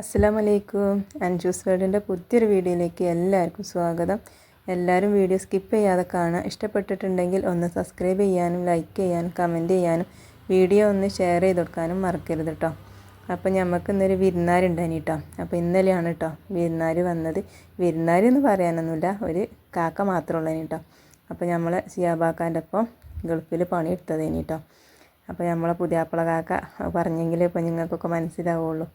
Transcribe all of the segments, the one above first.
അസ്സലാമലൈക്കും. അൻജൂസ് വേർഡിന്റെ പുതിയൊരു വീഡിയോയിലേക്ക് എല്ലാവർക്കും സ്വാഗതം. എല്ലാവരും വീഡിയോ സ്കിപ്പ് ചെയ്യാതെ കാണുക ഇഷ്ടപ്പെട്ടിട്ടുണ്ടെങ്കിൽ ഒന്ന് സബ്സ്ക്രൈബ് ചെയ്യാനും ലൈക്ക് ചെയ്യാനും കമന്റ് ചെയ്യാനും വീഡിയോ ഒന്ന് ഷെയർ ചെയ്ത് കൊടുക്കാനും മറക്കരുത് കേട്ടോ അപ്പോൾ നമുക്ക് ഇന്നൊരു വിരുന്നാരുണ്ടായിന് കേട്ടോ അപ്പോൾ ഇന്നലെയാണ് കേട്ടോ വിരുന്നാർ വന്നത്. വിരുന്നാർ എന്ന് പറയാനൊന്നുമില്ല ഒരു കാക്ക മാത്രമുള്ളതിന് കേട്ടോ അപ്പോൾ നമ്മൾ സിയാബാക്കാന്റെ ഒപ്പം ഗൾഫിൽ പണിയെടുത്തതിന് കേട്ടോ അപ്പോൾ നമ്മളെ പുതിയാപ്പിള കാക്ക പറഞ്ഞെങ്കിൽ ഇപ്പം നിങ്ങൾക്കൊക്കെ മനസ്സിലാവുള്ളൂ.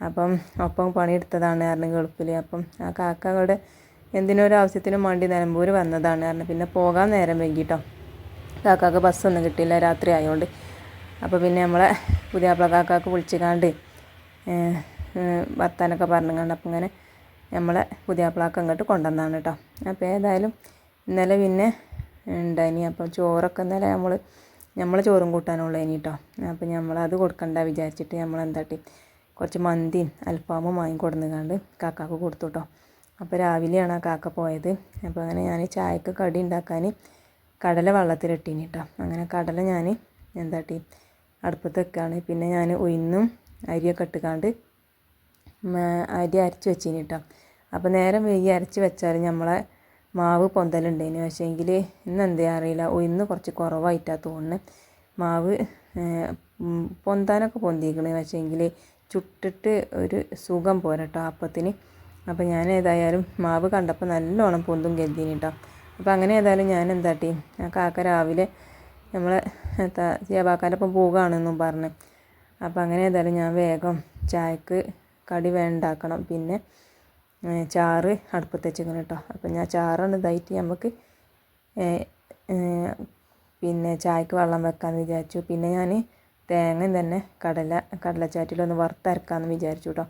അപ്പം ഒപ്പം പണിയെടുത്തതാണ് കാരണം ഗൾഫിൽ അപ്പം ആ കാക്ക അവിടെ എന്തിനൊരു ആവശ്യത്തിനും വേണ്ടി നിലമ്പൂർ വന്നതാണ് കാരണം പിന്നെ പോകാൻ നേരം വൈകിട്ടോ. കാക്കാക്ക് ബസ്സൊന്നും കിട്ടിയില്ല രാത്രി ആയതുകൊണ്ട് അപ്പോൾ പിന്നെ നമ്മളെ പുതിയാപ്പിള കാക്കാക്ക് വിളിച്ചിക്കാണ്ട് വർത്താനൊക്കെ പറഞ്ഞുകൊണ്ട് അപ്പം ഇങ്ങനെ നമ്മളെ പുതിയാപ്പിളാക്ക് അങ്ങോട്ട് കൊണ്ടുവന്നാണ് കേട്ടോ. അപ്പോൾ ഏതായാലും ഇന്നലെ പിന്നെ ഉണ്ടായിനി അപ്പം ചോറൊക്കെ ഇന്നലെ നമ്മൾ നമ്മൾ ചോറും കൂട്ടാനുള്ളതിനി കേട്ടോ. അപ്പം നമ്മളത് കൊടുക്കണ്ട വിചാരിച്ചിട്ട് നമ്മൾ എന്താട്ടി കുറച്ച് മന്തിയും അൽഫാമും വാങ്ങി കൊടുന്നുകൊണ്ട് കാക്കാക്ക് കൊടുത്തു കേട്ടോ അപ്പോൾ രാവിലെയാണ് ആ കാക്ക പോയത്. അപ്പോൾ അങ്ങനെ ഞാൻ ചായക്ക് കടി ഉണ്ടാക്കാൻ കടല വെള്ളത്തിലിട്ടീനി കേട്ടോ അങ്ങനെ കടല ഞാൻ എന്താട്ടി അടുപ്പത്ത് വെക്കുകയാണ് പിന്നെ ഞാൻ ഉയർന്നും അരിയൊക്കെ ഇട്ടുകാണ്ട് അരി അരച്ച് വെച്ചിനി കേട്ടോ അപ്പോൾ നേരം വൈകി അരച്ച് വെച്ചാൽ നമ്മളെ മാവ് പൊന്തലുണ്ടേനു. പക്ഷേ എങ്കിൽ ഇന്ന് എന്താ അറിയില്ല. ഉയർന്ന് കുറച്ച് കുറവായിട്ടാണ് തോന്നുന്നത് മാവ് പൊന്താനൊക്കെ പൊന്തിക്കണേ. പക്ഷേ എങ്കിൽ ചുട്ടിട്ട് ഒരു സുഖം പോരാ കേട്ടോ അപ്പത്തിന്. അപ്പോൾ ഞാൻ ഏതായാലും മാവ് കണ്ടപ്പോൾ നല്ലോണം പൊന്തും കരുതിന് കേട്ടോ അപ്പോൾ അങ്ങനെ ഏതായാലും ഞാൻ എന്താട്ടി ആ കാക്ക രാവിലെ നമ്മളെ സിയാബാക്കാന്റെ ഒപ്പം പോവുകയാണെന്നും പറഞ്ഞു. അപ്പോൾ അങ്ങനെ ഏതായാലും ഞാൻ വേഗം ചായക്ക് കടി വേണ്ടാക്കണം പിന്നെ ചാറ് അടുപ്പത്ത് വെച്ചിങ്ങനെ കേട്ടോ അപ്പം ഞാൻ ചാറാണ് ഇതായിട്ട് നമുക്ക് പിന്നെ ചായക്ക് വെള്ളം വെക്കാമെന്ന് വിചാരിച്ചു. പിന്നെ ഞാൻ തേങ്ങ തന്നെ കടല കടലച്ചാറ്റിലൊന്ന് വറുത്തരക്കാമെന്ന് വിചാരിച്ചു കേട്ടോ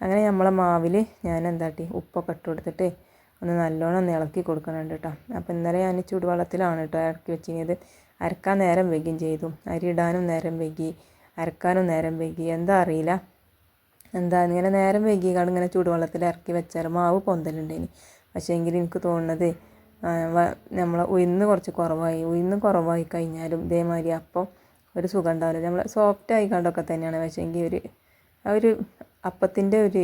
അങ്ങനെ നമ്മളെ മാവിൽ ഞാൻ എന്താട്ടി ഉപ്പൊക്കെ ഇട്ട് കൊടുത്തിട്ട് ഒന്ന് നല്ലോണം ഒന്ന് ഇളക്കി കൊടുക്കണുണ്ട് കേട്ടോ അപ്പോൾ ഇന്നലെ ഞാൻ ചൂടുവെള്ളത്തിലാണ് കേട്ടോ ഇറക്കി വെച്ചിരുന്നത്. അരക്കാൻ നേരം വെക്കുകയും ചെയ്തു. അരി ഇടാനും നേരം വെക്കി അരക്കാനും നേരം വെക്കി എന്താ അറിയില്ല. എന്താ ഇങ്ങനെ നേരം വൈകി ഇങ്ങനെ ചൂടുവെള്ളത്തിൽ ഇറക്കി വെച്ചാൽ മാവ് പൊന്തലുണ്ടേനി. പക്ഷേ എങ്കിൽ എനിക്ക് തോന്നുന്നത് നമ്മൾ ഉയർന്ന് കുറച്ച് കുറവായി. ഉയർന്ന് കുറവായി കഴിഞ്ഞാലും ഇതേമാതിരി അപ്പം ഒരു സുഖം ഉണ്ടാവില്ല. നമ്മൾ സോഫ്റ്റ് ആയി കണ്ടൊക്കെ തന്നെയാണ്. പക്ഷേ എങ്കിൽ ഒരു ആ ഒരു അപ്പത്തിന്റെ ഒരു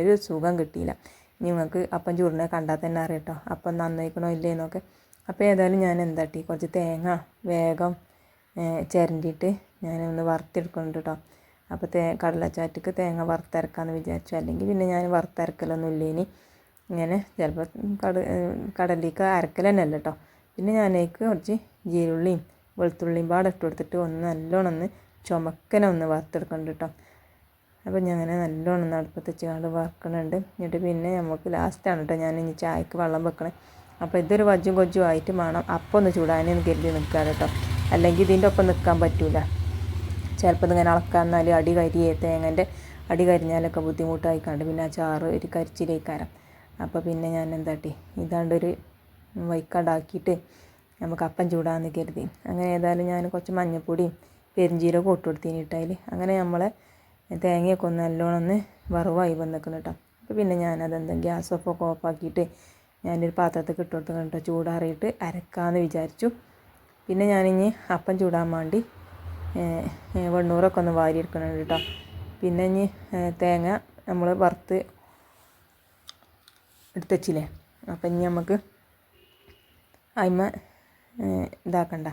ഒരു സുഖം കിട്ടിയില്ല. നിങ്ങൾക്ക് അപ്പം ചൂടിനെ കണ്ടാൽ തന്നെ അറിയട്ടോ അപ്പം നന്നായിക്കണോ ഇല്ലേ എന്നൊക്കെ. അപ്പോൾ ഏതായാലും ഞാൻ എന്താട്ടി കുറച്ച് തേങ്ങ വേഗം ചിരണ്ടിയിട്ട് ഞാൻ ഒന്ന് വറുത്തെടുക്കുന്നുണ്ട് കേട്ടോ. അപ്പോൾ തേ കടലച്ചാറ്റക്ക് തേങ്ങ വറുത്തരക്കാമെന്ന് വിചാരിച്ചു. അല്ലെങ്കിൽ പിന്നെ ഞാൻ വറുത്തരക്കലൊന്നും ഇല്ല ഇനി. ഇങ്ങനെ ചിലപ്പോൾ കട കടലിലേക്ക് അരക്കൽ തന്നെ അല്ല കേട്ടോ. പിന്നെ ഞാനേക്ക് കുറച്ച് ജീരുള്ളിയും വെളുത്തുള്ളിയും പാടെ ഇട്ട് കൊടുത്തിട്ട് ഒന്ന് നല്ലോണം ഒന്ന് ചുമക്കനെ ഒന്ന് വറുത്തെടുക്കണം കേട്ടോ. അപ്പോൾ ഞാൻ അങ്ങനെ നല്ലോണം ഒന്ന് അടുപ്പത്ത് വെച്ചുകൊണ്ട് വറുക്കണുണ്ട്. എന്നിട്ട് പിന്നെ നമുക്ക് ലാസ്റ്റാണ് കേട്ടോ. ഞാൻ ഇനി ചായക്ക് വെള്ളം വെക്കണേ. അപ്പോൾ ഇതൊരു വജ്ജും കൊജ്ജും ആയിട്ട് വേണം. അപ്പം ഒന്ന് ചൂടാനൊന്ന് കരുതി നിൽക്കാൻ കേട്ടോ. അല്ലെങ്കിൽ ഇതിന്റെ ഒപ്പം നിൽക്കാൻ പറ്റൂല. ചിലപ്പോൾ ഇതിങ്ങനെ അളക്കാൻ എന്നാൽ അടി കരിയേ തേങ്ങന്റെ അടി കരിഞ്ഞാലൊക്കെ ബുദ്ധിമുട്ടായി കണ്ട് പിന്നെ ആ ചാറ് ഒരു കരിച്ചിലേക്കാരം. അപ്പോൾ പിന്നെ ഞാൻ എന്താട്ടി? ഇതാണ്ടൊരു വൈക്കടാക്കിയിട്ട് നമുക്ക് അപ്പം ചൂടാന്ന് കരുതി. അങ്ങനെ ഏതായാലും ഞാൻ കുറച്ച് മഞ്ഞൾപ്പൊടിയും പെരിഞ്ചീരകം ഇട്ട് കൊടുത്തിനിട്ടതിൽ അങ്ങനെ നമ്മളെ തേങ്ങയൊക്കെ ഒന്ന് നല്ലോണം ഒന്ന് വറവായി വന്നിക്കണം കേട്ടോ. അപ്പോൾ പിന്നെ ഞാനതെന്താ ഗ്യാസൊക്കെ ഓഫാക്കിയിട്ട് ഞാനൊരു പാത്രത്തിൽ ഇട്ട് കൊടുത്തു കേട്ടോ ചൂടാറിയിട്ട് അരക്കാമെന്ന് വിചാരിച്ചു. പിന്നെ ഞാനിനി അപ്പം ചൂടാൻ വേണ്ടി വെണ്ണൂറൊക്കെ ഒന്ന് വാരിയെടുക്കണം കേട്ടോ. പിന്നെ ഇനി തേങ്ങ നമ്മൾ വറുത്ത് എടുത്തച്ചില്ലേ അപ്പം ഇനി നമുക്ക് അതിമ ഇതാക്കണ്ട.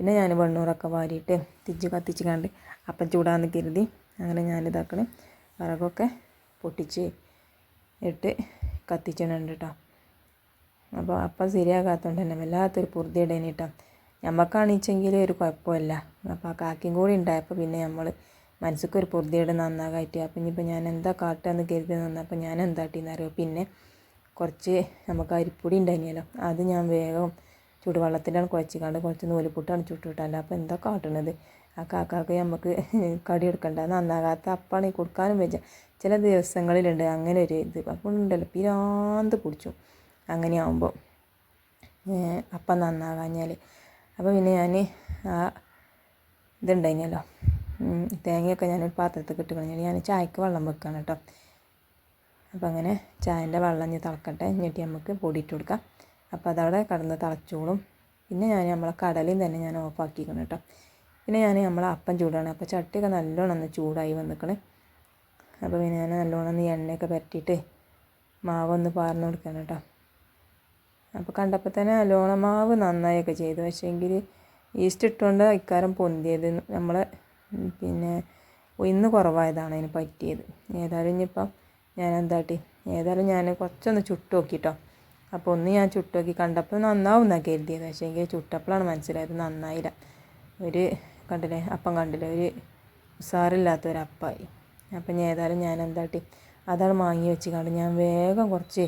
പിന്നെ ഞാൻ വെണ്ണൂറൊക്കെ വാരിയിട്ട് തിച്ച് കത്തിച്ച് കണ്ട് അപ്പം ചൂടാന്ന് കരുതി അങ്ങനെ ഞാനിതാക്കണം. വിറകൊക്കെ പൊട്ടിച്ച് ഇട്ട് കത്തിച്ചിട്ടുണ്ട് കേട്ടോ അപ്പോൾ അപ്പം ശരിയാകാത്തതുകൊണ്ട് തന്നെ വല്ലാത്തൊരു പൊറുതിയിടേനി കേട്ടോ ഞമ്മക്കാണിച്ചെങ്കിൽ ഒരു കുഴപ്പമില്ല. അപ്പോൾ ആ കാക്കയും കൂടി ഉണ്ടായപ്പോൾ പിന്നെ നമ്മൾ മനസ്സിക്ക് ഒരു പൊറുതിയുടെ നന്നാകായിട്ട്. അപ്പം ഇനിയിപ്പോൾ ഞാൻ എന്താ കാട്ടുകയെന്ന് കരുതി നിന്നപ്പോൾ ഞാൻ എന്താട്ടിന്നറിയോ പിന്നെ കുറച്ച് നമുക്ക് അരിപ്പൊടി ഉണ്ടായിരുന്നല്ലോ അത് ഞാൻ വേഗം ചൂടുവെള്ളത്തിലാണ് കുഴച്ചിക്കാണ്ട് കുറച്ച് നൂലിപ്പുട്ടാണ് ചുട്ടുവിട്ടല്ല അപ്പോൾ എന്താ കാട്ടണത്? ആ കാക്കാക്ക് നമുക്ക് കടി എടുക്കണ്ട. നന്നാകാത്ത അപ്പാണ് കൊടുക്കാനും വെച്ച ചില ദിവസങ്ങളിലുണ്ട് അങ്ങനെ ഒരു ഇത്. അപ്പോൾ ഉണ്ടല്ലോ പിരാന്ത് പിടിച്ചു. അങ്ങനെ ആകുമ്പോൾ അപ്പം നന്നാകാഞ്ഞാൽ അപ്പോൾ പിന്നെ ഞാൻ ആ ഇതുണ്ടായിരുന്നല്ലോ തേങ്ങയൊക്കെ ഞാനൊരു പാത്രത്തിൽ ഇട്ട് കഴിഞ്ഞാൽ ഞാൻ ചായക്ക് വെള്ളം വെക്കുകയാണ് കേട്ടോ. അപ്പോൾ അങ്ങനെ ചായന്റെ വെള്ളം ഇനി തിളക്കട്ടെ. എന്നിട്ട് നമുക്ക് പൊടിയിട്ട് കൊടുക്കാം. അപ്പോൾ അതവിടെ കടന്ന് തിളച്ചോളും. പിന്നെ ഞാൻ നമ്മളെ കടലയും തന്നെ ഞാൻ ഓഫാക്കിക്കണം കേട്ടോ പിന്നെ ഞാൻ നമ്മളെ അപ്പം ചൂടാണ്. അപ്പോൾ ചട്ടിയൊക്കെ നല്ലോണം ഒന്ന് ചൂടായി വന്നിക്കണേ. അപ്പോൾ പിന്നെ ഞാൻ നല്ലോണം ഒന്ന് എണ്ണയൊക്കെ പരട്ടിയിട്ട് മാവൊന്ന് പാർന്ന് കൊടുക്കണം കേട്ടോ അപ്പോൾ കണ്ടപ്പോൾ തന്നെ നല്ലോണം മാവ് നന്നായൊക്കെ ചെയ്തു. പക്ഷേങ്കിൽ ഈസ്റ്റ് ഇട്ടുകൊണ്ട് ഇക്കാരം പൊന്തിയത്. നമ്മൾ പിന്നെ ഇന്ന് കുറവായതാണ് അതിന് പറ്റിയത്. ഏതായാലും ഇനിയിപ്പം ഞാൻ എന്താട്ടി ഏതായാലും ഞാൻ കുറച്ചൊന്ന് ചുട്ട് നോക്കിട്ടോ അപ്പോൾ ഒന്ന് ഞാൻ ചുട്ട് നോക്കി കണ്ടപ്പോൾ നന്നാവും എന്നാണ് കരുതിയത് പക്ഷേ എനിക്ക് ചുട്ടപ്പോഴാണ് മനസ്സിലായത് നന്നായില്ല. ഒരു കണ്ടില്ലേ? അപ്പം കണ്ടില്ലേ? ഒരു ഉസാറില്ലാത്തൊരപ്പായി. അപ്പം ഞാൻ ഏതായാലും ഞാൻ എന്താട്ടി? അതാണ് വാങ്ങി വെച്ച് കണ്ട് ഞാൻ വേഗം കുറച്ച്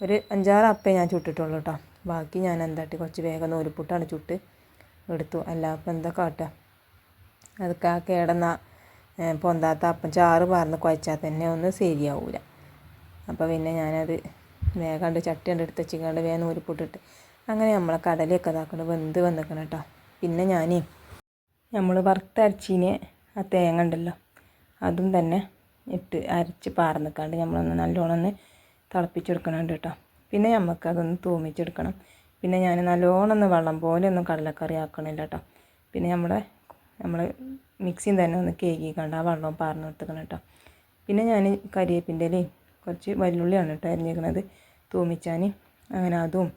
ഒരു അഞ്ചാറ് അപ്പേ ഞാൻ ചുട്ടിട്ടുള്ളൂ കേട്ടോ ബാക്കി ഞാൻ എന്താട്ടി? കുറച്ച് വേഗം നൂലിപ്പുട്ടാണ് ചുട്ട് എടുത്തു. അല്ല അപ്പം എന്താ കാട്ടുക അതൊക്കെ ആ കേടന്ന പൊന്താത്ത അപ്പം ചാറ് പാർന്ന് കുഴച്ചാൽ തന്നെ ഒന്നും ശരിയാവില്ല അപ്പോൾ പിന്നെ ഞാനത് വേഗം കണ്ട് ചട്ടി കണ്ട് എടുത്ത് വെച്ചിക്കാണ്ട് വേഗം നൂലുപുട്ടിട്ട് അങ്ങനെ നമ്മളെ കടലയൊക്കെ ഇതാക്കണം വെന്ത് വന്നിക്കണം കേട്ടോ പിന്നെ ഞാൻ നമ്മൾ വറുത്തരച്ചീന് ആ തേങ്ങ ഉണ്ടല്ലോ അതും തന്നെ ഇട്ട് അരച്ച് പാർന്നിക്കാണ്ട് നമ്മളൊന്ന് നല്ലോണം ഒന്ന് തിളപ്പിച്ചെടുക്കണുണ്ട് കേട്ടോ പിന്നെ നമുക്ക് അതൊന്ന് തൂമിച്ചെടുക്കണം. പിന്നെ ഞാൻ നല്ലോണം ഒന്ന് വെള്ളം പോലെ ഒന്നും കടലക്കറി ആക്കണില്ല കേട്ടോ പിന്നെ നമ്മുടെ നമ്മൾ മിക്സിയും തന്നെ ഒന്ന് കേക്കിക്കണ്ട് ആ വെള്ളം പാർന്ന് എടുത്തുക്കണം കേട്ടോ പിന്നെ ഞാൻ കരിയേപ്പിന്റെ കുറച്ച് വല്ലുള്ളിയാണ് കേട്ടോ അരിഞ്ഞിരിക്കണത്. തൂമിച്ചാൻ അങ്ങനെ അതും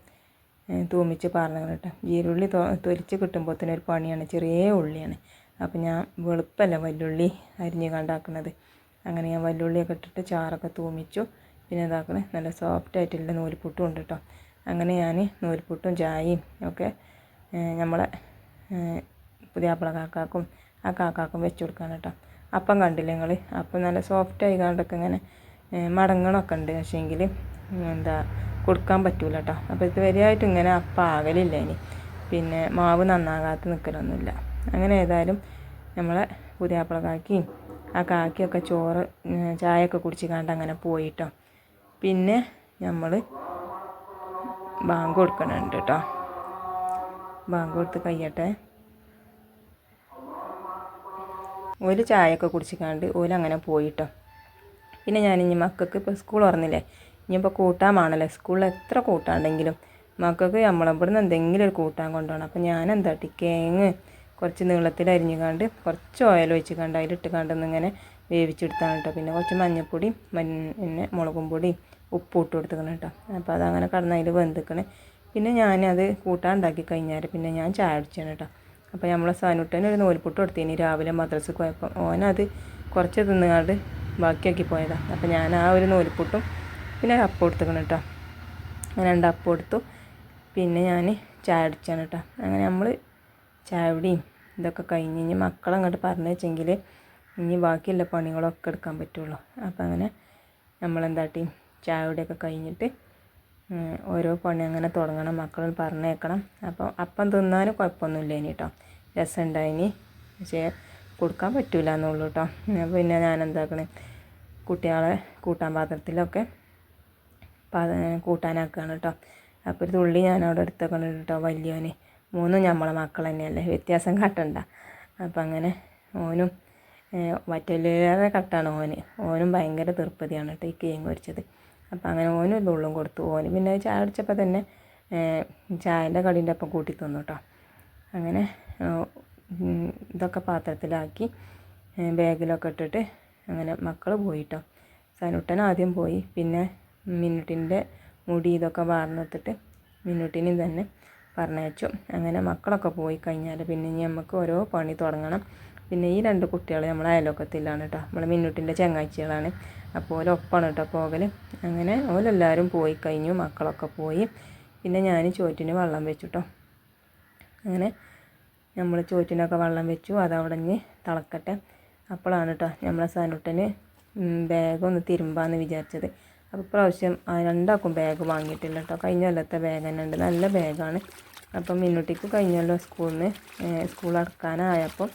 തൂമിച്ച് പാർന്നു കേട്ടോ. ജീരുള്ളി തൊലിച്ച് കിട്ടുമ്പോൾ തന്നെ ഒരു പണിയാണ് ചെറിയ ഉള്ളിയാണ്. അപ്പം ഞാൻ വെളുപ്പല്ല വല്ലുള്ളി അരിഞ്ഞ് കണ്ടാക്കുന്നത് അങ്ങനെ ഞാൻ വല്ലുള്ളിയൊക്കെ ഇട്ടിട്ട് ചാറൊക്കെ തൂമിച്ചു. പിന്നെ ഇതാക്കണേ നല്ല സോഫ്റ്റ് ആയിട്ടുള്ള നൂൽപുട്ടും ഉണ്ട് കേട്ടോ. അങ്ങനെ ഞാൻ നൂൽപുട്ടും ചായയും ഒക്കെ നമ്മളെ പുതിയാപ്പിള കാക്കാക്കും ആ കാക്കാക്കും വെച്ച് കൊടുക്കാൻ കേട്ടോ. അപ്പം കണ്ടില്ലേ നിങ്ങൾ അപ്പം നല്ല സോഫ്റ്റ് ആയി കണ്ടൊക്കെ ഇങ്ങനെ മടങ്ങണമൊക്കെ ഉണ്ട്. പക്ഷേങ്കിൽ എന്താ കൊടുക്കാൻ പറ്റൂല കേട്ടോ അപ്പോൾ ഇതുവരെയായിട്ട് ഇങ്ങനെ അപ്പം ആകലില്ല ഇനി. പിന്നെ മാവ് നന്നാകാത്ത നിൽക്കലൊന്നുമില്ല അങ്ങനെ ഏതായാലും നമ്മളെ പുതിയാപ്പിള കാക്കിയും ആ കാക്കിയൊക്കെ ചോറ് ചായയൊക്കെ കുടിച്ച് കണ്ട് അങ്ങനെ പോയിട്ടോ. പിന്നെ നമ്മൾ ബാങ്ക് കൊടുക്കണുണ്ട് കേട്ടോ ബാങ്ക് കൊടുത്ത് കഴിയട്ടെ ഒരു ചായയൊക്കെ കുടിച്ചിക്കാണ്ട് ഓൽ അങ്ങനെ പോയിട്ടോ. പിന്നെ ഞാൻ ഇനി മക്കൾക്ക് ഇപ്പോൾ സ്കൂൾ തുറന്നില്ലേ? ഇനിയിപ്പോൾ കൂട്ടാൻ വേണമല്ലോ സ്കൂളിൽ എത്ര കൂട്ടാണ്ടെങ്കിലും മക്കൾക്ക് നമ്മളിവിടുന്ന് എന്തെങ്കിലും ഒരു കൂട്ടാൻ കൊണ്ടുപോകണം. അപ്പോൾ ഞാൻ എന്താട്ടി കേങ്ങ് കുറച്ച് നീളത്തിൽ അരിഞ്ഞുകാണ്ട് കുറച്ച് ഓയിൽ ഒഴിച്ച് കണ്ട് അതിലിട്ട് കണ്ടൊന്ന് ഇങ്ങനെ വേവിച്ചെടുത്താണ് കേട്ടോ പിന്നെ കുറച്ച് മഞ്ഞൾപ്പൊടി പിന്നെ മുളകും പൊടി ഉപ്പും ഇട്ട് കൊടുത്തേക്കണം കേട്ടോ അപ്പോൾ അതങ്ങനെ കടന്ന് അതിൽ വെന്തിക്കണേ. പിന്നെ ഞാനത് കൂട്ടാൻ ഉണ്ടാക്കി കഴിഞ്ഞാൽ പിന്നെ ഞാൻ ചായ അടിച്ചാണ് കേട്ടോ അപ്പോൾ നമ്മളെ സാനുട്ടന് ഒരു നൂൽപുട്ട് കൊടുത്തേനി രാവിലെ മദ്രസക്ക് പോയപ്പോൾ ഓനത് കുറച്ച് തിന്നുകാണ്ട് ബാക്കിയാക്കി പോയതാണ് അപ്പോൾ ഞാൻ ആ ഒരു നൂൽപുട്ടും പിന്നെ അപ്പം എടുത്തേക്കണം കേട്ടോ അങ്ങനെ രണ്ട് അപ്പം എടുത്തു. പിന്നെ ഞാൻ ചായ അടിച്ചാണ് കേട്ടോ അങ്ങനെ നമ്മൾ ചായയുടെയും ഇതൊക്കെ കഴിഞ്ഞ് ഇനി മക്കളെ അങ്ങോട്ട് പറഞ്ഞു വെച്ചെങ്കിൽ ഇനി ബാക്കിയുള്ള പണികളൊക്കെ എടുക്കാൻ പറ്റുള്ളൂ. അപ്പം അങ്ങനെ നമ്മളെന്താട്ടി ചായയുടെയൊക്കെ കഴിഞ്ഞിട്ട് ഓരോ പണി അങ്ങനെ തുടങ്ങണം. മക്കൾ പറഞ്ഞേക്കണം അപ്പോൾ അപ്പം തിന്നാനും കുഴപ്പമൊന്നുമില്ല ഇനി കേട്ടോ രസം ഉണ്ടായിനി. പക്ഷേ കൊടുക്കാൻ പറ്റില്ല എന്നുള്ളൂ കേട്ടോ പിന്നെ ഞാൻ എന്താക്കണേ കുട്ടികളെ കൂട്ടാൻ പാത്രത്തിലൊക്കെ കൂട്ടാനാക്കുകയാണ് കേട്ടോ. അപ്പോൾ ഒരു തുള്ളി ഞാൻ അവിടെ എടുത്തേക്കണം കേട്ടോ വലിയവന് മൂന്നും നമ്മളെ മക്കൾ തന്നെയല്ലേ? വ്യത്യാസം കാട്ടണ്ട. അപ്പം അങ്ങനെ ഓനും മറ്റൊല്ലേറെ കട്ടാണ് ഓന്. ഓനും ഭയങ്കര തീർപ്പതിയാണ് കേട്ടോ ഈ കേങ്ങ് പൊരിച്ചത്. അപ്പം അങ്ങനെ ഓനും ഒരു തുള്ളും കൊടുത്തു. ഓന് പിന്നെ ചായ കുടിച്ചപ്പോൾ തന്നെ ചായന്റെ കടീന്റെ ഒപ്പം കൂട്ടി തന്നു കേട്ടോ. അങ്ങനെ ഇതൊക്കെ പാത്രത്തിലാക്കി ബാഗിലൊക്കെ ഇട്ടിട്ട് അങ്ങനെ മക്കൾ പോയിട്ടോ സനുട്ടൻ ആദ്യം പോയി. പിന്നെ മിന്നുട്ടിന്റെ മുടി ഇതൊക്കെ വാർന്നെടുത്തിട്ട് മിന്നുട്ടിനെയും തന്നെ പറഞ്ഞയച്ചു. അങ്ങനെ മക്കളൊക്കെ പോയി കഴിഞ്ഞാൽ പിന്നെ ഇനി നമുക്ക് ഓരോ പണി തുടങ്ങണം. പിന്നെ ഈ രണ്ട് കുട്ടികൾ നമ്മളെ അയൽവക്കത്തിലാണ് കേട്ടോ നമ്മളെ മിന്നുട്ടിന്റെ ചങ്ങാഴ്ചകളാണ് അപ്പോൾ ഓലൊപ്പമാണ് കേട്ടോ പോകൽ അങ്ങനെ ഓലെല്ലാവരും പോയി കഴിഞ്ഞു മക്കളൊക്കെ പോയി. പിന്നെ ഞാൻ ചോറ്റിന് വെള്ളം വെച്ചു കേട്ടോ അങ്ങനെ നമ്മൾ ചോറ്റിനൊക്കെ വെള്ളം വെച്ചു. അതവിടെ നിന്ന് തിളക്കട്ടെ. അപ്പോഴാണ് കേട്ടോ നമ്മളെ സനുട്ടന് ബാഗ് ഒന്ന് തിരുമ്പാന്ന് വിചാരിച്ചത്. അപ്പോൾ ഇപ്രാവശ്യം രണ്ടാക്കും ബാഗ് വാങ്ങിയിട്ടില്ല കേട്ടോ കഴിഞ്ഞ കൊല്ലത്തെ ബാഗ് തന്നെ ഉണ്ട്. നല്ല ബാഗാണ് അപ്പം മിന്നുട്ടിക്ക് കഴിഞ്ഞ കൊല്ലം സ്കൂളിൽ നിന്ന് സ്കൂൾ അടക്കാനായപ്പം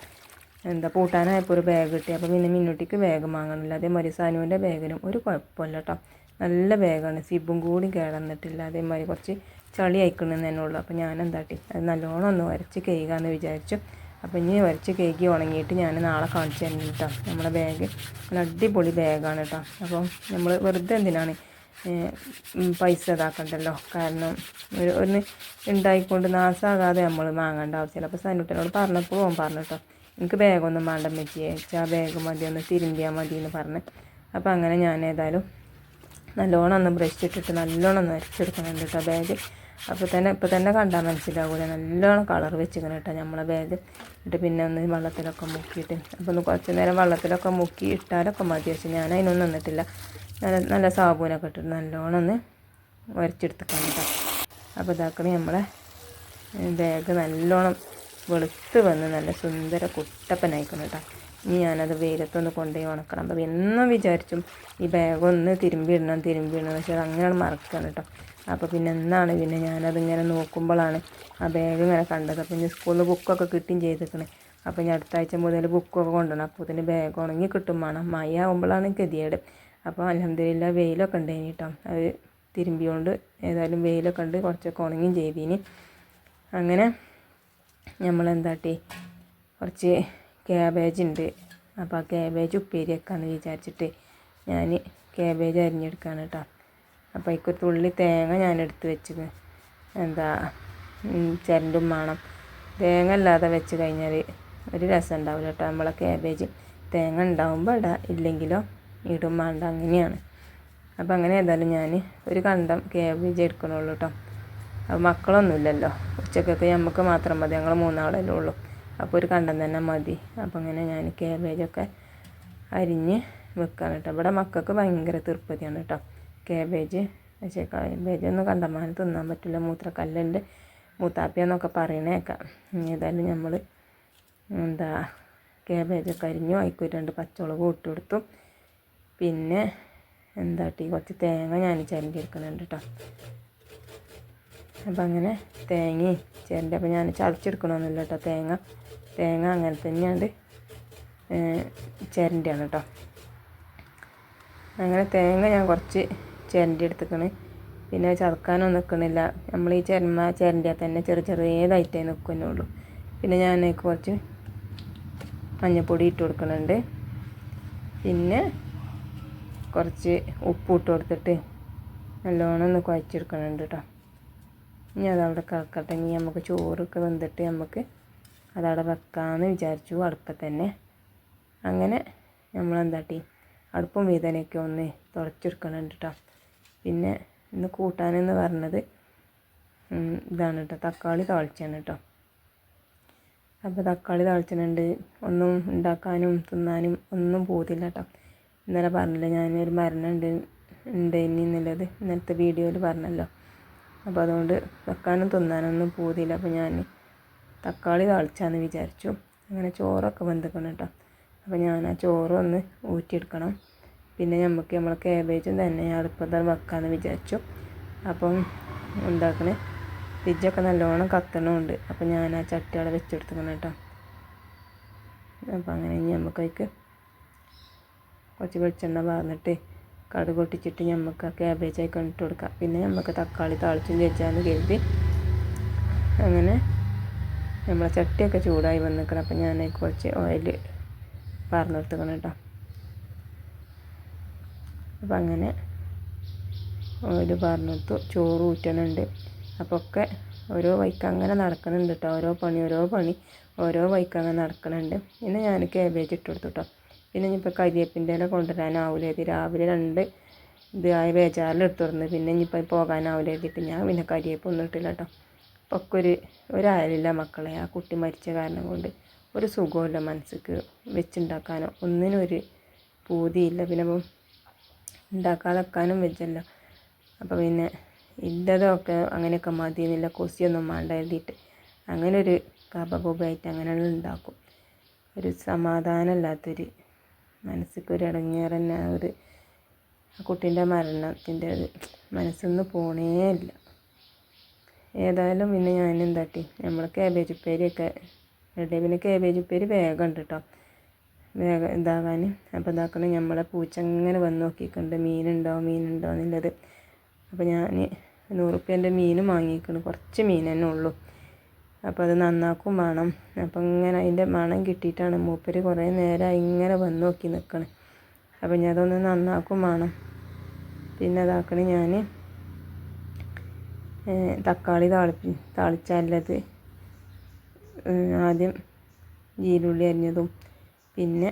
എന്താ പൂട്ടാനായപ്പോൾ ഒരു ബാഗ് കിട്ടി. അപ്പോൾ പിന്നെ മിന്നുട്ടിക്ക് ബാഗ് വാങ്ങണില്ല. അതേമാതിരി സാനുവിന്റെ ബാഗിനും ഒരു കുഴപ്പമില്ല കേട്ടോ നല്ല ബാഗാണ് സിബും കൂടി കേടന്നിട്ടില്ല. അതേമാതിരി കുറച്ച് ചളി അയക്കണമെന്ന് തന്നെ ഉള്ളൂ. അപ്പോൾ ഞാൻ എന്താട്ടി അത് നല്ലോണം ഒന്ന് വരച്ച് കഴുകാമെന്ന് വിചാരിച്ചു. അപ്പോൾ ഇനി വരച്ച് കേക്ക് ഉണങ്ങിയിട്ട് ഞാൻ നാളെ കാണിച്ചു തരുന്നു കേട്ടോ നമ്മളെ ബാഗ് നല്ല അടിപൊളി ബാഗാണ് കേട്ടോ അപ്പോൾ നമ്മൾ വെറുതെ എന്തിനാണ്? പൈസ ഇതാക്കണ്ടല്ലോ. കാരണം ഒരു ഒന്ന് ഉണ്ടായിക്കൊണ്ട് നാശാകാതെ നമ്മൾ വാങ്ങേണ്ട ആവശ്യമില്ല അപ്പോൾ സനുട്ടനോട് പറഞ്ഞപ്പോൾ ഓൻ പറഞ്ഞു കേട്ടോ എനിക്ക് ബാഗൊന്നും വേണ്ട മെച്ചിയെ ആ ബാഗ് മതി ഒന്ന് തിരുമ്പിയാൽ മതി എന്ന് പറഞ്ഞ്. അപ്പോൾ അങ്ങനെ ഞാൻ ഏതായാലും നല്ലോണം ഒന്ന് ബ്രഷ് ഇട്ടിട്ട് നല്ലോണം ഒന്ന് അരച്ചെടുക്കുന്നുണ്ട് കേട്ടോ ബാഗ് അപ്പോൾ തന്നെ ഇപ്പോൾ തന്നെ കണ്ടാൽ മനസ്സിലാവില്ല നല്ലോണം കളർ വെച്ചിങ്ങനെ കേട്ടോ നമ്മളെ ബാഗ് എന്നിട്ട് പിന്നെ ഒന്ന് വെള്ളത്തിലൊക്കെ മുക്കിയിട്ട് അപ്പോൾ ഒന്ന് കുറച്ച് നേരം വെള്ളത്തിലൊക്കെ മുക്കി ഇട്ടാലൊക്കെ മതി. പക്ഷേ ഞാൻ അതിനൊന്നും നിന്നിട്ടില്ല. നല്ല നല്ല സാബൂനൊക്കെ ഇട്ടിട്ട് നല്ലോണം ഒന്ന് ഉരച്ചെടുത്തിക്കാൻ കേട്ടോ. അപ്പോൾ ഇതാക്കണം നമ്മളെ ബാഗ് നല്ലോണം വെളുത്ത് വന്ന് നല്ല സുന്ദര കുട്ടപ്പനായിക്കണം കേട്ടോ. ഇനി ഞാനത് വെയിലത്തൊന്ന് കൊണ്ടുപോയി ഉണക്കണം. അപ്പോൾ എന്നും വിചാരിച്ചും ഈ ബാഗ് ഒന്ന് തിരുമ്പി ഇടണം തിരുമ്പി ഇടണം പക്ഷേ അത് അങ്ങനെയാണ് മറക്കണം കേട്ടോ. അപ്പോൾ പിന്നെ എന്നാണ് പിന്നെ ഞാനതിങ്ങനെ നോക്കുമ്പോഴാണ് ആ ബാഗ് ഇങ്ങനെ കണ്ടത്. അപ്പോൾ ഇനി സ്കൂളിൽ ബുക്കൊക്കെ കിട്ടുകയും ചെയ്തിരിക്കണേ അപ്പോൾ ഇനി അടുത്ത ആഴ്ച മുതൽ ബുക്കൊക്കെ കൊണ്ടുവരണം. അപ്പോൾ ഇതിന് ബാഗ് ഉണങ്ങി കിട്ടും വേണം. മഴ ആകുമ്പോഴാണ് ഗതിയേട് അപ്പോൾ അലഹമ്മദില്ല വെയിലൊക്കെ ഉണ്ടായിന് കേട്ടോ അത് തിരുമ്പിയോണ്ട് ഏതായാലും വെയിലൊക്കെ ഉണ്ട്. കുറച്ചൊക്കെ ഉണങ്ങിയും ചെയ്തിനി. അങ്ങനെ നമ്മളെന്താട്ടി കുറച്ച് ക്യാബേജ് ഉണ്ട് അപ്പോൾ ആ ക്യാബേജ് ഉപ്പേരി വെക്കാമെന്ന് വിചാരിച്ചിട്ട് ഞാൻ ക്യാബേജ് അരിഞ്ഞെടുക്കാണ് കേട്ടോ അപ്പോൾ അതിക്ക് തുള്ളി തേങ്ങ ഞാൻ എടുത്ത് വെച്ചത്. എന്താ ചിരണ്ടും വേണം തേങ്ങ അല്ലാതെ വെച്ച് കഴിഞ്ഞാൽ ഒരു രസം ഉണ്ടാവില്ല കേട്ടോ. നമ്മളെ ക്യാബേജ് തേങ്ങ ഉണ്ടാവുമ്പോൾ ഇടാം. ഇല്ലെങ്കിലോ ഇടും വേണ്ട അങ്ങനെയാണ്. അപ്പോൾ അങ്ങനെ ഏതായാലും ഞാൻ ഒരു കണ്ടം ക്യാബേജ് എടുക്കണുള്ളൂ കേട്ടോ. അപ്പോൾ മക്കളൊന്നുമില്ലല്ലോ. ഉച്ചക്കൊക്കെ നമുക്ക് മാത്രം മതി. ഞങ്ങൾ മൂന്നാളല്ലേ ഉള്ളൂ. അപ്പോൾ ഒരു കണ്ടം തന്നെ മതി. അപ്പോൾ അങ്ങനെ ഞാൻ ക്യാബേജൊക്കെ അരിഞ്ഞ് വെക്കാൻ കേട്ടോ. ഇവിടെ മക്കൾക്ക് ഭയങ്കര തീർപ്പതിയാണ് കേട്ടോ. ക്യാബേജ് പക്ഷേ ക്യാബേജ് ഒന്നും കണ്ടമാനം തിന്നാൻ പറ്റില്ല. മൂത്രക്കല്ലുണ്ട്. മൂത്താപ്പിയെന്നൊക്കെ പറയണേക്കാം. ഏതായാലും നമ്മൾ എന്താ ക്യാബേജൊക്കെ അരിഞ്ഞു അതിക്ക് രണ്ട് പച്ചമുളക് ഇട്ട് കൊടുത്തു. പിന്നെ എന്താ ടീ കുറച്ച് തേങ്ങ ഞാൻ ചിരണ്ടി എടുക്കുന്നുണ്ട് കേട്ടോ അപ്പം അങ്ങനെ തേങ്ങയും ചിരണ്ടി അപ്പം ഞാൻ ചതച്ചെടുക്കണമെന്നില്ല കേട്ടോ തേങ്ങ തേങ്ങ അങ്ങനെ തന്നെയാണ് ചിരണ്ടിയാണ് കേട്ടോ അങ്ങനെ തേങ്ങ ഞാൻ കുറച്ച് ചിരണ്ടി എടുത്തിക്കണ്. പിന്നെ ചർക്കാനൊന്നും നിൽക്കണില്ല നമ്മൾ ഈ ചിരമ ചിരണ്ടിയാൽ തന്നെ ചെറിയ ചെറിയതായിട്ടേ നിൽക്കുന്നുള്ളൂ പിന്നെ ഞാൻ കുറച്ച് മഞ്ഞൾപ്പൊടി ഇട്ട് കൊടുക്കുന്നുണ്ട് പിന്നെ കുറച്ച് ഉപ്പ് ഇട്ട് കൊടുത്തിട്ട് നല്ലോണം ഒന്ന് കുഴച്ചെടുക്കുന്നുണ്ട് കേട്ടോ ഇനി അതവിടെ കിടക്കട്ടെ ഇനി നമുക്ക് ചോറൊക്കെ വെന്തിട്ട് നമുക്ക് അതവിടെ വെക്കാമെന്ന് വിചാരിച്ചു. അടുപ്പത്ത് തന്നെ. അങ്ങനെ നമ്മളെന്താട്ടി അടുപ്പും വീതനൊക്കെ ഒന്ന് തുടച്ചെടുക്കണുണ്ട് കേട്ടോ പിന്നെ ഇന്ന് കൂട്ടാനെന്ന് പറഞ്ഞത് ഇതാണ് കേട്ടോ തക്കാളി താളിച്ചാണ് കേട്ടോ അപ്പോൾ തക്കാളി താളിച്ചിട്ടുണ്ട്. ഒന്നും ഉണ്ടാക്കാനും തിന്നാനും ഒന്നും പോതില്ല കേട്ടോ ഇന്നലെ പറഞ്ഞില്ല ഞാനൊരു മരണം ഉണ്ട് ഇനി എന്നുള്ളത് ഇന്നലത്തെ വീഡിയോയിൽ പറഞ്ഞല്ലോ. അപ്പോൾ അതുകൊണ്ട് വെക്കാനും തിന്നാനൊന്നും പോതില്ല അപ്പോൾ ഞാൻ തക്കാളി താളിച്ചാന്ന് വിചാരിച്ചു. അങ്ങനെ ചോറൊക്കെ വെന്തിക്കണം കേട്ടോ അപ്പോൾ ഞാൻ ആ ചോറൊന്ന് ഊറ്റിയെടുക്കണം. പിന്നെ നമുക്ക് നമ്മൾ കാബേജും തന്നെ അടുപ്പത്ത് വെക്കാമെന്ന് വിചാരിച്ചു. അപ്പം ഉണ്ടാക്കണേ ഫ്രിഡ്ജൊക്കെ നല്ലോണം കത്തണമുണ്ട് അപ്പം ഞാൻ ആ ചട്ടി അവിടെ വെച്ചെടുത്തിക്കണം കേട്ടോ അപ്പം അങ്ങനെ ഇനി നമുക്ക് അതിക്ക് കുറച്ച് വെളിച്ചെണ്ണ വാർന്നിട്ട് കടുക് പൊട്ടിച്ചിട്ട് നമുക്ക് ആ ക്യാബേജ് ഇട്ട് കൊടുക്കാം. പിന്നെ നമുക്ക് തക്കാളി താളിച്ചും ചേച്ചാന്ന് കരുതി അങ്ങനെ നമ്മളെ ചട്ടിയൊക്കെ ചൂടായി വന്നിക്കണം. അപ്പം ഞാൻ കുറച്ച് ഓയിൽ പറഞ്ഞു കേട്ടോ അപ്പം അങ്ങനെ ഓയിൽ പറഞ്ഞിട്ട് ചോറ് ഊറ്റണുണ്ട്. അപ്പോൾ ഒക്കെ ഓരോ വഴിക്ക് അങ്ങനെ നടക്കണുണ്ട് കേട്ടോ ഓരോ പണി ഓരോ പണി ഓരോ വഴിക്ക് അങ്ങനെ നടക്കണുണ്ട്. പിന്നെ ഞാൻ കേബേജ് ഇട്ട് കൊടുത്തു കേട്ടോ പിന്നെ ഇനിയിപ്പോൾ കരിയേപ്പിന്റെ ഇല കൊണ്ടുവരാനാവില്ല ഇത് രാവിലെ രണ്ട് ഇത് ആയ ബേജാറിൽ എടുത്തുറന്ന് പിന്നെ ഇനിയിപ്പോൾ പോകാനാവില്ല എഴുതിയിട്ട് ഞാൻ പിന്നെ കരിയേപ്പ് ഒന്നും ഇട്ടില്ല കേട്ടോ അപ്പോൾ ഒക്കെ ഒരു ഒരാളില്ല മക്കളെ. ആ കുട്ടി മരിച്ച കാരണം കൊണ്ട് ഒരു സുഖമില്ല മനസ്സിക്ക് വെച്ചുണ്ടാക്കാനോ. ഒന്നിനും ഒരു പൂതിയില്ല. പിന്നെ ഉണ്ടാക്കാതെക്കാനും വെച്ചല്ലോ. അപ്പോൾ പിന്നെ ഇല്ലതൊക്കെ അങ്ങനെയൊക്കെ മതി എന്നില്ല കൊസിയൊന്നും വേണ്ട എഴുതിയിട്ട്. അങ്ങനെ ഒരു കപകൂപായിട്ട് അങ്ങനെ ഉണ്ടാക്കും. ഒരു സമാധാനമില്ലാത്തൊരു മനസ്സിക്കൊരു ഇടങ്ങേറ് തന്നെ ഒരു കുട്ടീന്റെ മരണത്തിന്റെ ഒരു മനസ്സിൽ നിന്ന് പോണേ ഇല്ല. ഏതായാലും പിന്നെ ഞാൻ എന്താട്ടി നമ്മൾ കാബേജ് ഉപ്പേരിയൊക്കെ റെഡി പിന്നെ കാബേജ് ഉപ്പേരി വേഗം ഉണ്ട് കേട്ടോ ഇതാകാൻ അപ്പോൾ ഇതാക്കണം നമ്മളെ പൂച്ച അങ്ങനെ വന്ന് നോക്കിയിട്ടുണ്ട്. മീനുണ്ടോ മീനുണ്ടോ എന്നുള്ളത്. അപ്പോൾ ഞാൻ നൂറുപ്യന്റെ മീനും വാങ്ങിക്കണം കുറച്ച് മീൻ തന്നെ ഉള്ളൂ. അപ്പോൾ അത് നന്നാക്കും വേണം. അപ്പം ഇങ്ങനെ അതിന്റെ മണം കിട്ടിയിട്ടാണ് മൂപ്പര് കുറേ നേരം ഇങ്ങനെ വന്ന് നോക്കി നിൽക്കണം അപ്പം ഞാൻ അതൊന്ന് നന്നാക്കും വേണം. പിന്നെ അതാക്കണ ഞാൻ തക്കാളി താളിപ്പി താളിച്ചാലത് ആദ്യം ജീരുള്ളി അരിഞ്ഞതും പിന്നെ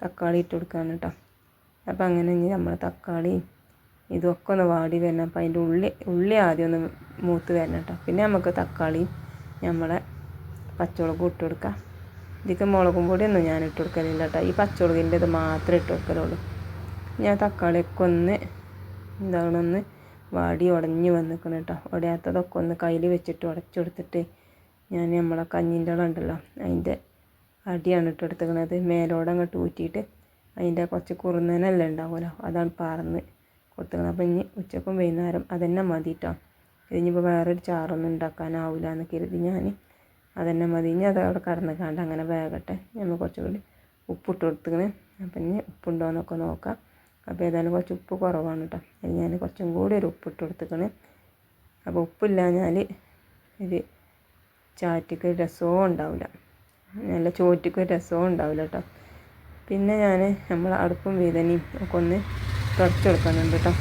തക്കാളി ഇട്ട് കൊടുക്കുകയാണ് കേട്ടോ അപ്പോൾ അങ്ങനെ ഇനി നമ്മൾ തക്കാളി ഇതൊക്കെ ഒന്ന് വാടി വരണം. അപ്പോൾ അതിന്റെ ഉള്ളി ഉള്ളി ആദ്യം ഒന്ന് മൂത്ത് വരണം കേട്ടോ പിന്നെ നമുക്ക് തക്കാളി നമ്മളെ പച്ചമുളകും ഇട്ട് കൊടുക്കാം. ഇതിക്ക് മുളകും പൊടിയൊന്നും ഞാൻ ഇട്ട് കൊടുക്കലില്ല കേട്ടോ ഈ പച്ചമുളകിന്റെ ഇത് മാത്രമേ ഇട്ട് കൊടുക്കലുള്ളൂ. ഞാൻ തക്കാളിയൊക്കെ ഒന്ന് എന്താണ് ഒന്ന് വാടി ഉടഞ്ഞ് വന്നിക്കണം കേട്ടോ ഉടയാത്തതൊക്കെ ഒന്ന് കയ്യിൽ വെച്ചിട്ട് ഉടച്ചു കൊടുത്തിട്ട് ഞാൻ നമ്മളെ കഞ്ഞിന്റെ ഉണ്ടല്ലോ അതിന്റെ അടിയാണ് ഇട്ട് എടുത്തിക്കണത് മേലോടെ അങ്ങോട്ട് ഊറ്റിയിട്ട് അതിന്റെ കുറച്ച് കുറുന്നനല്ലേ ഉണ്ടാവുമല്ലോ അതാണ് പറന്ന് കൊടുത്തിക്കണം അപ്പം ഇനി ഉച്ചക്കും വൈകുന്നേരം അതന്നെ മതി കേട്ടോ ഇതിനിപ്പോൾ വേറൊരു ചാറൊന്നും ഉണ്ടാക്കാനാവില്ല എന്ന് കരുതി ഞാൻ അതന്നെ മതി. ഇനി അത് അവിടെ കടന്ന് കണ്ട് അങ്ങനെ വേകട്ടെ. നമ്മൾ കുറച്ചുകൂടി ഉപ്പിട്ട് കൊടുത്തിക്കണ് അപ്പം ഇനി ഉപ്പുണ്ടോ എന്നൊക്കെ നോക്കാം. അപ്പോൾ ഏതായാലും കുറച്ച് ഉപ്പ് കുറവാണ് കേട്ടോ അതിന് ഞാൻ കുറച്ചും കൂടി ഒരു ഉപ്പിട്ട് കൊടുത്തിക്കണ് അപ്പോൾ ഉപ്പില്ലാഞ്ഞാൽ ഇത് ചാറ്റിക്ക് രസവും ഉണ്ടാവില്ല. നല്ല ചോറ്റിക്കും രസവും ഉണ്ടാവില്ല കേട്ടോ പിന്നെ ഞാൻ നമ്മൾ അടുപ്പും വീതനയും ഒക്കെ ഒന്ന് തുടച്ചു കൊടുക്കുന്നുണ്ട് കേട്ടോ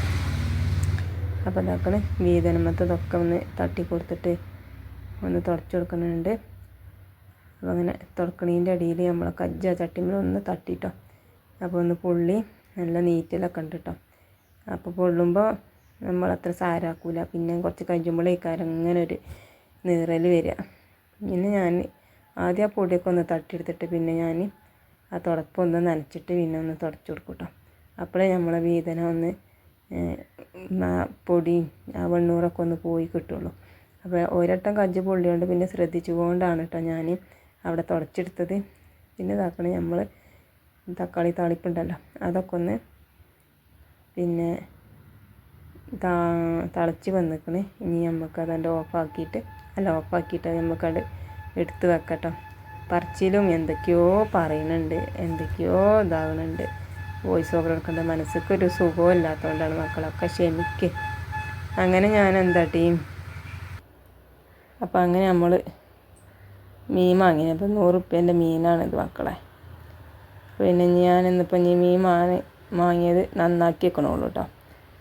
അപ്പോൾ ഇതാക്കണേ വീതനമത്തതൊക്കെ ഒന്ന് തട്ടി കൊടുത്തിട്ട് ഒന്ന് തുടച്ചു കൊടുക്കുന്നുണ്ട്. അപ്പോൾ അങ്ങനെ തുടക്കണീന്റെ അടിയിൽ നമ്മളെ കജ്ജ ചട്ടിമേൽ ഒന്ന് തട്ടിട്ടോ അപ്പോൾ ഒന്ന് പുള്ളി നല്ല നീറ്റിലൊക്കെ ഉണ്ട് കേട്ടോ അപ്പോൾ പൊള്ളുമ്പോൾ നമ്മൾ അത്ര സാരാക്കൂല. പിന്നെ കുറച്ച് കഴിയുമ്പോഴേക്കാരം അങ്ങനെ ഒരു നീറൽ വരിക പിന്നെ ഞാൻ ആദ്യം ആ പൊടിയൊക്കെ ഒന്ന് തട്ടിയെടുത്തിട്ട് പിന്നെ ഞാൻ ആ തുടപ്പൊന്ന് നനച്ചിട്ട് പിന്നെ ഒന്ന് തുടച്ചു കൊടുക്കും കേട്ടോ അപ്പോഴേ നമ്മളെ വേദന ഒന്ന് പൊടി ആ വെണ്ണൂറൊക്കെ ഒന്ന് പോയി കിട്ടുള്ളൂ. അപ്പോൾ ഒരട്ടം കജ്ജ് പൊള്ളിയോണ്ട് പിന്നെ ശ്രദ്ധിച്ചുകൊണ്ടാണ് കേട്ടോ ഞാൻ അവിടെ തുടച്ചെടുത്തത്. പിന്നെ ഇതാക്കണേ നമ്മൾ തക്കാളി താളിപ്പുണ്ടല്ലോ അതൊക്കെ ഒന്ന് പിന്നെ താ തിളച്ച് വന്നിക്കണേ. ഇനി നമുക്ക് അതന്റെ ഓഫാക്കിയിട്ട് അല്ല ഓഫാക്കിയിട്ട് നമുക്കത് എടുത്ത് വെക്കട്ടോ. പറച്ചിലും എന്തൊക്കെയോ പറയുന്നുണ്ട് എന്തൊക്കെയോ ഇതാകുന്നുണ്ട് വോയിസ് ഓവർ എടുക്കേണ്ട മനസ്സിക്ക് ഒരു സുഖവും ഇല്ലാത്തതുകൊണ്ടാണ് മക്കളൊക്കെ ക്ഷമിക്ക്. അങ്ങനെ ഞാൻ എന്താ ടീം അപ്പോൾ അങ്ങനെ നമ്മൾ മീൻ വാങ്ങിയത് അപ്പോൾ നൂറ് റുപ്യേന്റെ ഇത് മക്കളെ. പിന്നെ ഞാൻ ഇന്നിപ്പോൾ ഈ മീൻ വാങ്ങി വാങ്ങിയത് നന്നാക്കി വെക്കണുള്ളൂ കേട്ടോ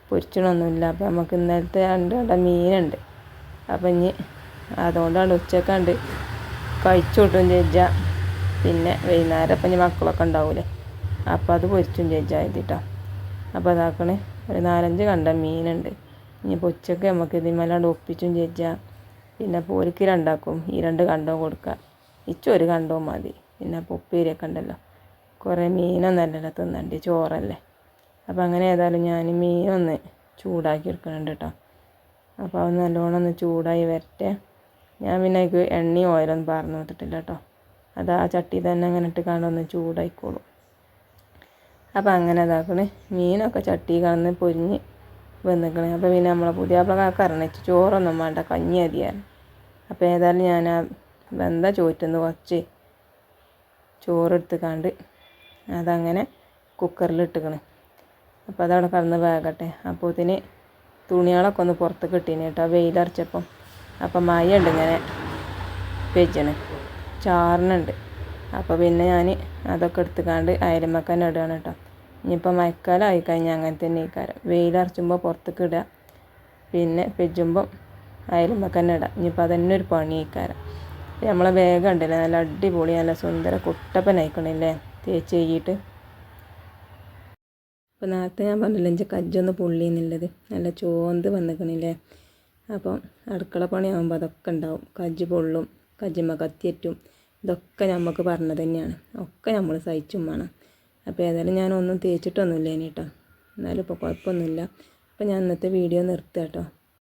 പൊരിച്ചണമൊന്നുമില്ല അപ്പോൾ നമുക്ക് ഇന്നലത്തെ രണ്ട് മീനുണ്ട്. അപ്പം ഇനി അതുകൊണ്ടാണ് ഉച്ചക്കണ്ട് കഴിച്ചു കിട്ടും ചേച്ച പിന്നെ വൈകുന്നേരം അപ്പം ഇനി മക്കളൊക്കെ ഉണ്ടാവൂലേ. അപ്പോൾ അത് പൊരിച്ചും ചേച്ചാ എഴുതിട്ടോ അപ്പോൾ അതാക്കണേ ഒരു നാലഞ്ച് കണ്ട മീനുണ്ട്. ഇനിയിപ്പോൾ ഉച്ചയ്ക്ക് നമുക്ക് ഇതിന്മേലാണ്ട് ഒപ്പിച്ചും ചേച്ചാ പിന്നെ പോലിക്ക് രണ്ടാക്കും. ഈ രണ്ട് കണ്ടവും കൊടുക്കുക. ഇച്ചും ഒരു കണ്ടവും മതി. പിന്നെ അപ്പോൾ ഉപ്പേരിയൊക്കെ ഉണ്ടല്ലോ. കുറേ മീനൊന്നല്ലല്ലോ തിന്നണ്ട്. ചോറല്ലേ. അപ്പോൾ അങ്ങനെ ഏതായാലും ഞാൻ മീനൊന്ന് ചൂടാക്കി എടുക്കുന്നുണ്ട് കേട്ടോ അപ്പോൾ അത് നല്ലോണം ഒന്ന് ചൂടായി വരട്ടെ. ഞാൻ പിന്നെ അതിക്ക് എണ്ണയും ഓയിലൊന്നും പറഞ്ഞു കൊടുത്തിട്ടില്ല കേട്ടോ. അത് ആ ചട്ടി തന്നെ അങ്ങനെ ഇട്ട് കണ്ടൊന്ന് ചൂടായിക്കോളും. അപ്പോൾ അങ്ങനെ ഇതാക്കണേ. മീനൊക്കെ ചട്ടി കാണുന്ന പൊരിഞ്ഞ് വന്നിക്കണേ. അപ്പോൾ പിന്നെ നമ്മളെ പുതിയ കാക്ക അറിഞ്ഞിട്ട് ചോറൊന്നും വേണ്ട കഞ്ഞി മതിയായിരുന്നു. അപ്പോൾ ഏതായാലും ഞാൻ ആ വെന്ത ചോറ്റുന്ന് കുറച്ച് ചോറെടുത്ത് കണ്ട് അതങ്ങനെ കുക്കറിലിട്ടുക്കണ് അപ്പോൾ അതവിടെ കടന്ന് വേകട്ടെ. അപ്പോൾ ഇതിന് തുണികളൊക്കെ ഒന്ന് പുറത്ത് കിട്ടീനെ കേട്ടോ. വെയിലറച്ചപ്പം. അപ്പം മയുണ്ട് ഇങ്ങനെ. വെച്ചണ് ചാറിനുണ്ട്. അപ്പോൾ പിന്നെ ഞാൻ അതൊക്കെ എടുത്തുകാണ്ട് അയലമ്മക്കന്നെ ഇടുകയാണ് കേട്ടോ. ഇനിയിപ്പോൾ മഴക്കാലം ആയിക്കഴിഞ്ഞാൽ അങ്ങനെ തന്നെ ഇക്കാരം വെയിലറച്ചുമ്പോൾ പുറത്തേക്ക് ഇടുക. പിന്നെ പെജുമ്പം അയലമ്മക്കന്നെ ഇടുക. ഇനിയിപ്പോൾ അതന്നെ ഒരു പണി ഇക്കാലം നമ്മളെ വേഗം ഉണ്ടല്ലേ നല്ല അടിപൊളി നല്ല സുന്ദര കുട്ടപ്പനായിക്കണില്ലേ തേച്ച് കഴിഞ്ഞിട്ട് അപ്പോൾ നേരത്തെ ഞാൻ പറഞ്ഞില്ല എന്റെ കജ്ജൊന്ന് പുള്ളിന്നുള്ളത് നല്ല ചോന്ത് വന്നിക്കണില്ലേ? അപ്പം അടുക്കള പണിയാകുമ്പോൾ അതൊക്കെ ഉണ്ടാവും. കജ്ജ് പൊള്ളും കജ്ജമ്മ കത്തിയറ്റും. ഇതൊക്കെ നമുക്ക് പറഞ്ഞത് തന്നെയാണ്. ഒക്കെ നമ്മൾ സഹിച്ചും വേണം. അപ്പോൾ ഏതായാലും ഞാനൊന്നും തേച്ചിട്ടൊന്നുമില്ല ഇനി കേട്ടോ എന്നാലും ഇപ്പോൾ കുഴപ്പമൊന്നുമില്ല. അപ്പോൾ ഞാൻ ഇന്നത്തെ വീഡിയോ നിർത്തുക കേട്ടോ.